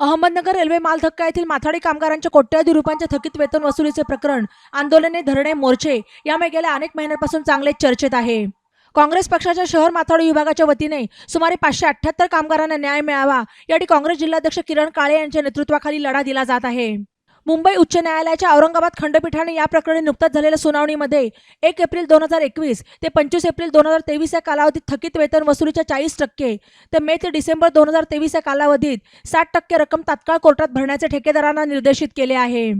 Ahmednagar railway Maldhakka येथील माथाडी कामगारांच्या कोट्यवधी रुपयांच्या थकीत वेतन वसुलीचे प्रकरण आंदोलने धरणे मोर्चे यामुळे गेल्या अनेक महिन्यांपासून चांगलेच चर्चेत आहे. काँग्रेस पक्षाच्या शहर माथाडी विभागाच्या वतीने सुमारे पाचशे अठ्ठ्याहत्तर कामगारांना न्याय मिळावा यासाठी काँग्रेस जिल्हाध्यक्ष किरण काळे यांच्या नेतृत्वाखाली लढा दिला जात आहे. मुंबई उच्च न्यायालयाच्या औरंगाबाद खंडपीठाने या प्रकरणी नुकताच झालेल्या सुनावणीमध्ये एक एप्रिल दोन हजार एकवीस ते पंचवीस एप्रिल दोन हजार तेवीस या कालावधीत थकीत वेतन वसुलीच्या चाळीस टक्के तर मे ते डिसेंबर दोन हजार तेवीस या कालावधीत साठ टक्के रक्कम तात्काळ कोर्टात भरण्याचे ठेकेदारांना निर्देशित केले आहे.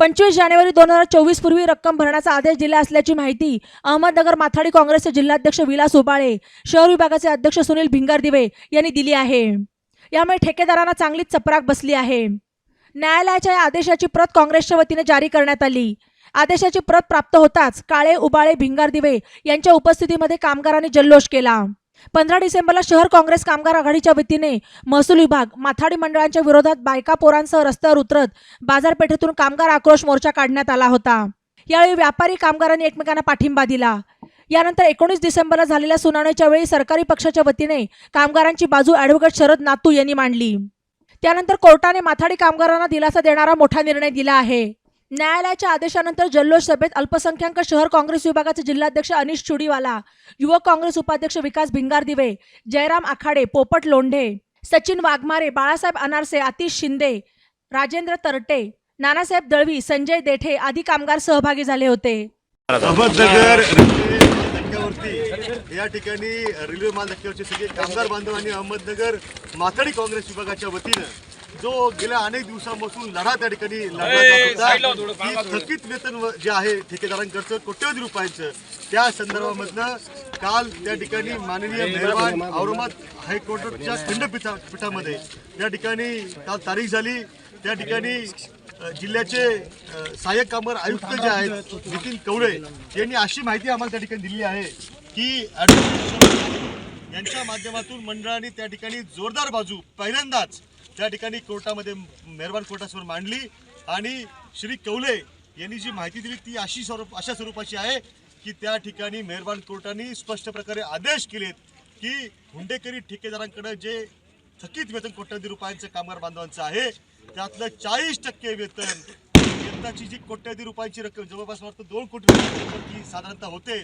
पंचवीस जानेवारी दोन हजार चोवीस पूर्वी रक्कम भरण्याचा आदेश दिला असल्याची माहिती अहमदनगर माथाडी काँग्रेसचे जिल्हाध्यक्ष विलास उबाळे शहर विभागाचे अध्यक्ष सुनील भिंगारदिवे यांनी दिली आहे. यामुळे ठेकेदारांना चांगलीच चपराक बसली आहे. न्यायालयाच्या या आदेशाची प्रत काँग्रेसच्या वतीने जारी करण्यात आली. आदेशाची प्रत प्राप्त होताच काळे उबाळे भिंगार दिवे यांच्या उपस्थितीमध्ये कामगारांनी जल्लोष केला. पंधरा डिसेंबरला शहर काँग्रेस कामगार आघाडीच्या वतीने महसूल विभाग माथाडी मंडळांच्या विरोधात बायका पोरांसह रस्त्यावर उतरत बाजारपेठेतून कामगार आक्रोश मोर्चा काढण्यात आला होता. यावेळी व्यापारी कामगारांनी एकमेकांना पाठिंबा दिला. यानंतर एकोणीस डिसेंबरला झालेल्या सुनावणीच्या वेळी सरकारी पक्षाच्या वतीने कामगारांची बाजू ॲडव्होकेट शरद नातू यांनी मांडली. त्यानंतर कोर्टाने माथाडी कामगारांना दिलासा देणारा मोठा निर्णय दिला आहे. न्यायालयाच्या आदेशानंतर जल्लोष सभेत अल्पसंख्याक शहर काँग्रेस विभागाचे जिल्हाध्यक्ष अनिश चुडीवाला युवक काँग्रेस उपाध्यक्ष विकास भिंगारदिवे जयराम आखाडे पोपट लोंढे सचिन वाघमारे बाळासाहेब अनारसे आतिश शिंदे राजेंद्र तरटे नानासाहेब दळवी संजय देठे आदी कामगार सहभागी झाले होते. अहमदनगर या ठिकाणी रेल्वे माल धक्क्यावरचे सगळे कामगार बांधव आणि अहमदनगर माथाडी काँग्रेस विभागाच्या वतीनं जो गेल्या अनेक दिवसांपासून लढा त्या ठिकाणी लढला जात होता की थकीत वेतन जे आहे ठेकेदारांकडचं कोट्यवधी रुपयांचं त्या संदर्भामधनं काल त्या ठिकाणी माननीय मेहरबान औरंगाबाद हायकोर्टाच्या खंडपीठा पीठामध्ये. त्या ठिकाणी काल तारीख झाली. त्या ठिकाणी जिल्ह्याचे सहाय्यक कामगार आयुक्त जे आहेत नितीन कवळे यांनी अशी माहिती आम्हाला त्या ठिकाणी दिली आहे. की ॲडव्होकेट यांच्या माध्यमातून मंडळाने त्या ठिकाणी जोरदार बाजू पहिल्यांदाच त्या ठिकाणी कोर्टामध्ये मेहरबान कोर्टासमोर मांडली. आणि श्री कवले यांनी जी माहिती दिली ती अशी स्वरूप अशा स्वरूपाची आहे की त्या ठिकाणी मेहरबान कोर्टाने स्पष्ट प्रकारे आदेश केलेत की हुंडेकरी ठेकेदारांकडे जे थकीत वेतन कोट्यवधी रुपयांचं कामगार बांधवांचं आहे त्यातलं चाळीस टक्के वेतन वेतनाची जी कोट्यवधी रुपयांची रक्कम जवळपास वाटतं दोन कोटी रुपयांची साधारणतः होते.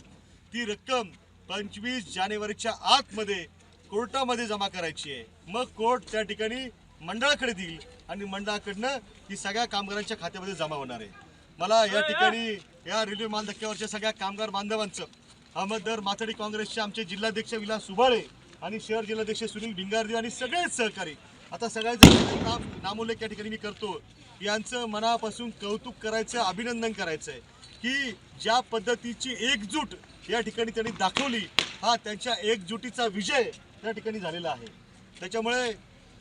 ती रक्कम पंचवीस जानेवारीच्या आतमध्ये कोर्टामध्ये जमा करायची आहे. मग कोर्ट त्या ठिकाणी मंडळाकडे देईल आणि मंडळाकडनं ती सगळ्या कामगारांच्या खात्यामध्ये जमा होणार आहे. मला या ठिकाणी या रेल्वे माल धक्क्यावरच्या सगळ्या कामगार बांधवांचं अहमदनगर माथाडी काँग्रेसचे आमचे जिल्हाध्यक्ष विलास सुबाळे आणि शहर जिल्हाध्यक्ष सुनील भिंगारदेव आणि सगळेच सहकारी. आता सगळ्याचं नाम नामोल्लेख या ठिकाणी मी करतो. यांचं मनापासून कौतुक करायचं अभिनंदन करायचं आहे की ज्या पद्धतीची एकजूट या ठिकाणी त्यांनी दाखवली हा त्यांच्या एकजुटीचा विजय त्या ठिकाणी झालेला आहे. त्याच्यामुळे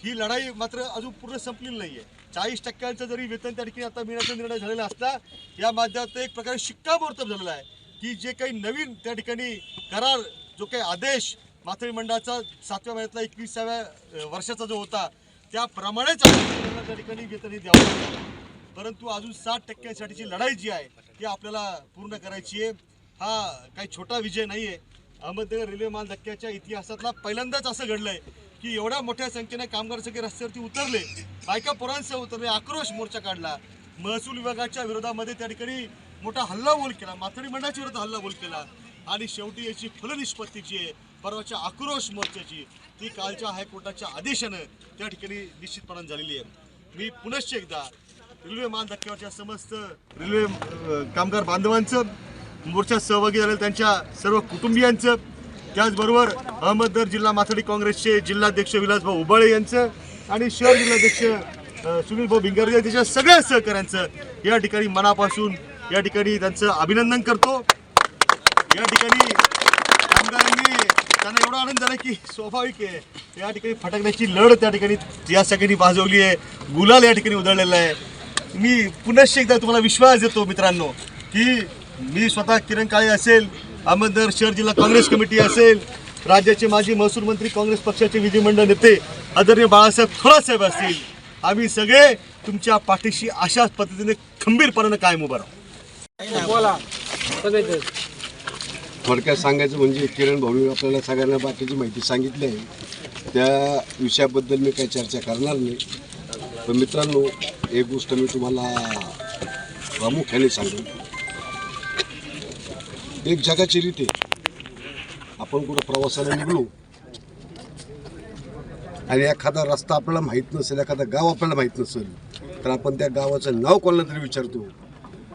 ही लढाई मात्र अजून पूर्ण संपलेली नाही आहे चाळीस टक्क्यांचं जरी वेतन त्या ठिकाणी आता मिळण्याचा निर्णय झालेला असला या माध्यमात एक प्रकारे शिक्कामोर्तब झालेला आहे की जे काही नवीन त्या ठिकाणी करार जो काही आदेश माथळी मंडळाचा सातव्या महिन्यातला एकविसाव्या वर्षाचा जो होता त्याप्रमाणेच त्या ठिकाणी वेतन हे द्यावं परंतु अजून साठ टक्क्यांसाठीची लढाई जी आहे ती आपल्याला पूर्ण करायची आहे. हा काही छोटा विजय नाही आहे अहमदनगर रेल्वे माल धक्क्याच्या इतिहासातला पहिल्यांदाच असं घडलंय की एवढ्या मोठ्या संख्येने कामगार सगळे रस्त्यावरती उतरले. बायका पोरांसह उतरले आक्रोश मोर्चा काढला. महसूल विभागाच्या विरोधामध्ये त्या ठिकाणी मोठा हल्लाबोल केला. माथडी मंडळाच्या विरोधात हल्लाबोल केला. आणि शेवटी याची फलनिष्पत्तीची आहे. परवाच्या आक्रोश मोर्चाची. ती कालच्या हायकोर्टाच्या आदेशानं त्या ठिकाणी निश्चितपणाने झालेली आहे. मी पुनश्च एकदा रेल्वे मान धक्क्यावरच्या समस्त रेल्वे कामगार बांधवांचं मोर्चात सहभागी झालेल्या त्यांच्या सर्व कुटुंबियांचं त्याचबरोबर अहमदनगर जिल्हा माथाडी काँग्रेसचे जिल्हाध्यक्ष विलासभाऊ उबाळे यांचं आणि शहर जिल्हाध्यक्ष सुनीलभाऊ सुनील भाऊ भिंगारे त्याच्या सगळ्या सहकाऱ्यांचं या ठिकाणी मनापासून या ठिकाणी त्यांचं अभिनंदन करतो. या ठिकाणी कामगारांनी त्यांना एवढा आनंद झाला की स्वाभाविक आहे. या ठिकाणी फटाकण्याची लढ त्या ठिकाणी या सगळ्यांनी भाजवली आहे. गुलाल या ठिकाणी उधळलेला आहे. मी पुनश्च एकदा तुम्हाला विश्वास देतो मित्रांनो की मी स्वतः किरण काळे असेल अहमदनगर शहर जिल्हा काँग्रेस कमिटी असेल राज्याचे माजी महसूल मंत्री काँग्रेस पक्षाचे विधिमंडळ नेते आदरणीय बाळासाहेब थोरासाहेब असतील. आम्ही सगळे तुमच्या पाठीशी अशाच पद्धतीने खंबीरपणानं कायम उभं राहू. थोडक्यात सांगायचं म्हणजे किरण भाऊ आपल्याला सगळ्यांना बाकीची माहिती सांगितली आहे. त्या विषयाबद्दल मी काही चर्चा करणार नाही. पण मित्रांनो एक गोष्ट मी तुम्हाला प्रामुख्याने सांगेन. एक जगाची रीत आहे. आपण कुठं प्रवासाला निघलो आणि एखादा रस्ता आपल्याला माहीत नसेल एखादं गाव आपल्याला माहीत नसेल तर आपण त्या गावाचं नाव कोणाला तरी विचारतो.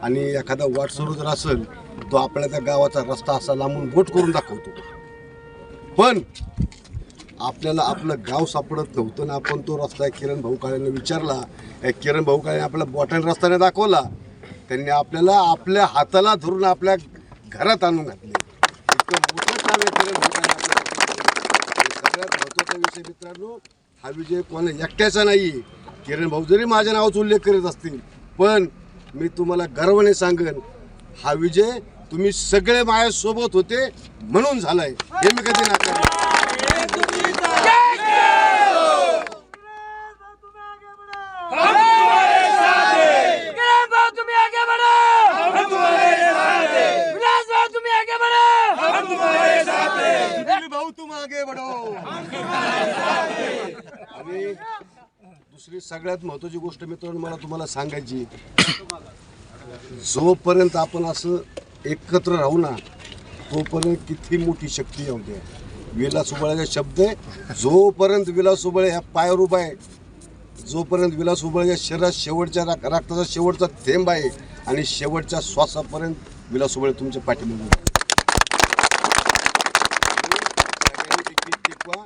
आणि एखादा वाटसरू जर असेल तो आपल्या त्या गावाचा रस्ता असा लांबून बोट करून दाखवतो. पण आपल्याला आपलं गाव सापडत नव्हतं ना आपण तो रस्ता किरण भाऊ काळेंना विचारला. या किरण भाऊ काळे आपला बॉटल रस्त्याने दाखवला. त्यांनी आपल्याला आपल्या हाताला धरून आपल्या घरात आणून घातले. इतकं मोठं काम आहे किरण भाऊ काळे सगळ्यात महत्त्वाचा विषय मित्रांनो हा विजय कोणा एकट्याचा नाही. किरण भाऊ जरी माझ्या नावाचा उल्लेख करीत असतील पण मी तुम्हाला गर्वाने सांगेन हा विजय तुम्ही सगळे माझ्यासोबत होते म्हणून झालाय. हे मी कधी नाकार विलास भाऊ तुम्ही आगे बढ़ो विलास भाऊ तुम्ही आगे बढ़ो दिलीप भाऊ तुम आगे बढो आणि दुसरी सगळ्यात महत्वाची गोष्ट मित्रांनो मला तुम्हाला सांगायची जोपर्यंत आपण असं एकत्र राहू ना तोपर्यंत किती मोठी शक्ती येऊ द्या विलास शब्द आहे जोपर्यंत विलास उबळे ह्या पायावर उभा आहे जोपर्यंत विलास उबळच्या शरीरात शेवटच्या राख- रक्ताचा शेवटचा थेंब आहे आणि शेवटच्या श्वासापर्यंत विलास उबळे तुमच्या पाठीमध्ये उभे आहेत. सगळ्यांनी एक- एक टिकवा.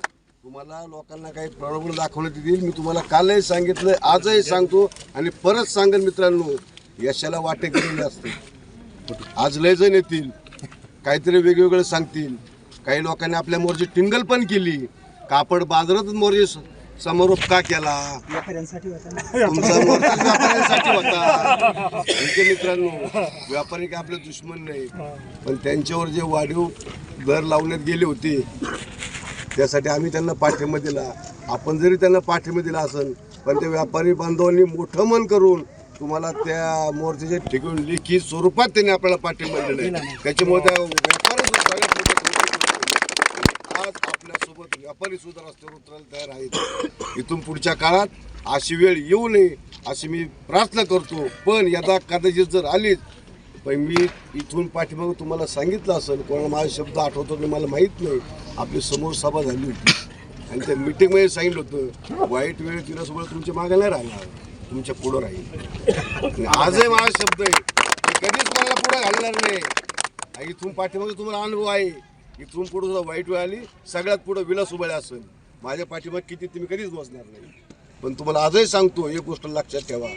तुम्हाला लोकांना काही प्रॉब्लेम दाखवण्यात येईल मी तुम्हाला कालही सांगितलं आजही सांगतो आणि परत सांगेन मित्रांनो यशाला वाटे केलेले असते आज लय जण येतील काहीतरी वेगवेगळं सांगतील. काही लोकांनी आपल्या मोरची टिंगल पण केली. कापड बाजारातच मोर्चे स- समारोप का केला. तुमचा व्यापाऱ्यांसाठी होता. मित्रांनो व्यापारी काय आपले दुश्मन नाही. पण त्यांच्यावर जे वाढीव दर लावण्यात गेले होते त्यासाठी आम्ही त्यांना पाठिंबा दिला. आपण जरी त्यांना पाठिंबा दिला असेल पण ते व्यापारी बांधवांनी मोठं मन करून तुम्हाला त्या मोर्चाच्या ठिकाणी लिखित स्वरूपात त्यांनी आपल्याला पाठिंबा दिला त्याच्यामुळे त्या व्यापारी. आज आपल्यासोबत व्यापारी सुद्धा रस्त्यावर उतरायला तयार आहेत. इथून पुढच्या काळात अशी वेळ येऊ नये अशी मी प्रार्थना करतो. पण यदा कदाचित जर आलीच पण मी इथून पाठीमागं तुम्हाला सांगितलं असेल कोणाला माझा शब्द आठवतो की मला माहीत नाही. आपली समोर सभा झाली होती. आणि त्या मिटिंगमध्ये सांगितलं होतं वाईट वेळ तिच्यासोबत तुमच्या मागे नाही राहणार. तुमच्या पुढं राहील. आजही माझा शब्द आहे कधीच मला पुढं घालणार नाही. इथून पाठीमागे तुम्हाला अनुभव आहे. इथून पुढं सुद्धा वाईट वेळ आली सगळ्यात पुढं विलास उभळे असेल. माझ्या पाठीमागे किती तुम्ही कधीच बसणार नाही. पण तुम्हाला आजही सांगतो एक गोष्ट लक्षात ठेवा.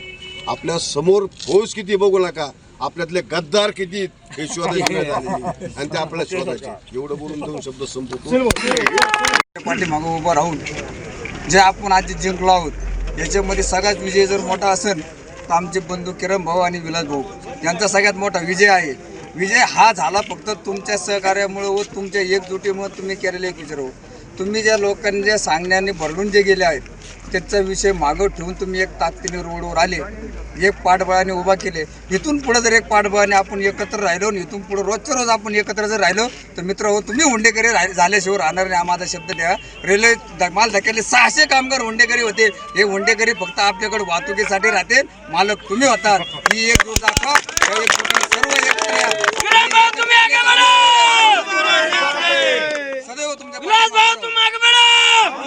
आपल्यासमोर फौज किती बघू नका. आपल्यातले गद्दार किती हे शोधायचे. आणि ते आपल्याला शोधायचे. एवढं बोलून दोन शब्द संपवतो. पाठीमागं उभं राहून जे आपण आज जिंकलो आहोत याच्यामध्ये सगळ्यात विजय जर मोठा असेल तर आमचे बंधू किरण भाऊ आणि विलास भाऊ यांचा सगळ्यात मोठा विजय आहे. विजय हा झाला फक्त तुमच्या सहकार्यामुळे व तुमच्या एकजुटीमुळे तुम्ही केलेले एक विजय हो. तुम्ही ज्या लोकांनी ज्या सांगण्याने भरडून जे गेले आहेत त्याचा विषय मागं ठेवून तुम्ही एक ताकदीने रोडवर आले एक पाठबळाने उभा केले. इथून पुढे जर एक पाठबळाने आपण एकत्र राहिलो आणि इथून पुढे रोजच्या रोज आपण एकत्र जर राहिलो तर मित्र हो तुम्ही हुंडेकरी राह- झाल्याशिवाय राहणार नाही आम्हाला शब्द द्या. रेल्वे ध- माल धक्क्यातले सहाशे कामगार हुंडेकरी होते. हे हुंडेकरी फक्त आपल्याकडे वाहतुकीसाठी राहते. मालक तुम्ही होतात ही एक जोड दाखवा. सर्व एक विलास भाऊ तुम्ही आगे बढ़ो सदैव तुमच्या विलास भाऊ पाठीमागे तुम आगे बढ़ो